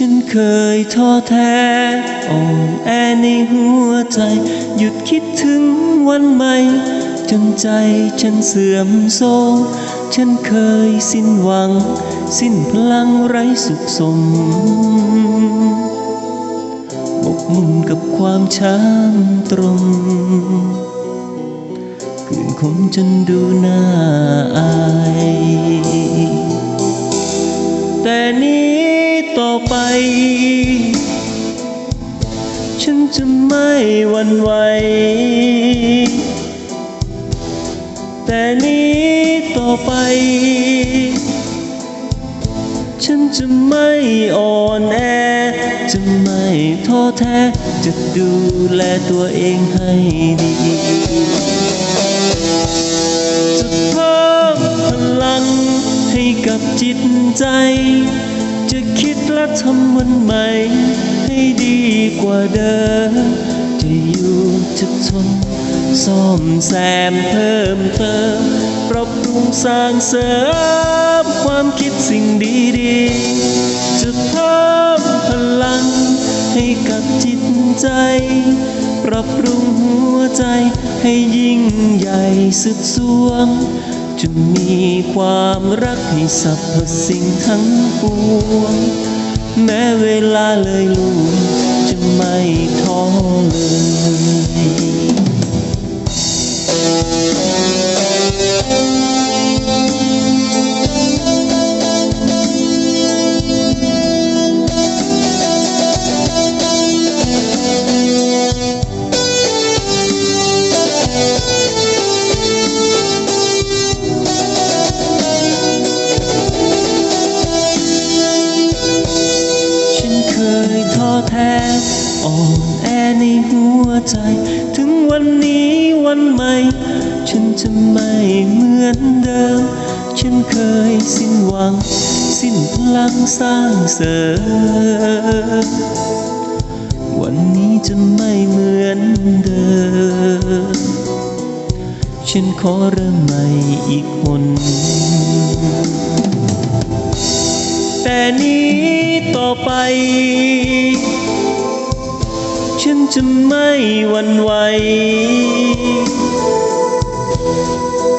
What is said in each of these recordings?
ฉันเคยท้อแท้อ่อนแอในหัวใจ หยุดคิดถึงวันใหม่จนใจฉันเสื่อมโทรมฉันเคยสิ้นหวัง สิ้นพลังไร้สุขสมบกมุ่นกับความช้ำตรงคืนคมจนดูน่าอาย แต่นี้ ต่อไป ฉันจะไม่หวั่นไหว แต่นี้ต่อไป ฉันจะไม่อ่อนแอ จะไม่ท้อแท้ จะดูแลตัวเองให้ดีจะเพิ่มพลังให้กับจิตใจ จะคิดและทำมันใหม่ ให้ดีกว่าเดิม จะอยู่จะทนซ่อมแซมเพิ่มเติม ปรับปรุงสร้างเสริม ความคิดสิ่งดีๆ จะเพิ่มพลัง ให้กับจิตใจ ปรับปรุงหัวใจให้ยิ่งใหญ่สุดสวง จะมีความรักให้สรรพสิ่งทั้งปวง แม้เวลาเลยล่วงจะไม่ท้อเลย แท้อ่อนแอในหัวใจ ถึงวันนี้วันใหม่ ฉันจะไม่เหมือนเดิม ฉันเคยสิ้นหวัง สิ้นพลังสร้างเสริมวันนี้จะไม่เหมือนเดิม ฉันขอเริ่มใหม่อีกคนแต่นี้ต่อไป ฉันจะไม่หวั่นไหว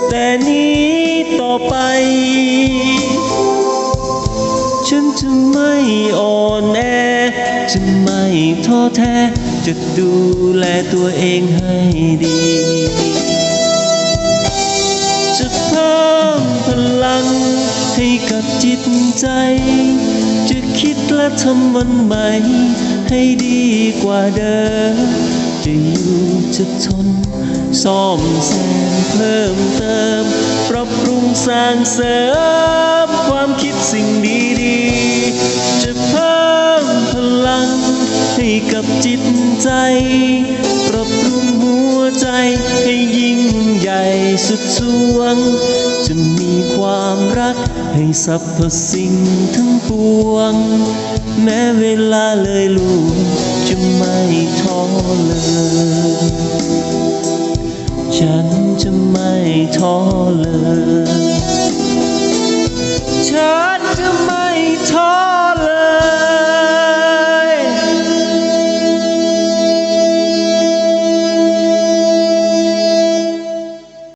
แต่นี้ต่อไป ฉันจะไม่อ่อนแอ จะไม่ท้อแท้ จะดูแลตัวเองให้ดี จะเพิ่มพลังให้กับจิตใจ จะคิดและทำวันใหม่ ให้ดีกว่าเดิม จะอยู่จะทนซ่อมแซมเพิ่มเติม ปรับปรุงสร้างเสริม ความคิดสิ่งดีๆ จะเพิ่มพลังให้กับจิตใจ ปรับปรุงหัวใจให้ยิ่งใหญ่สุดสวง จะมีความรักให้สรรพสิ่งทั้งปวง แม้เวลาเลยล่วง ฉันจะไม่ท้อเลย ฉันจะ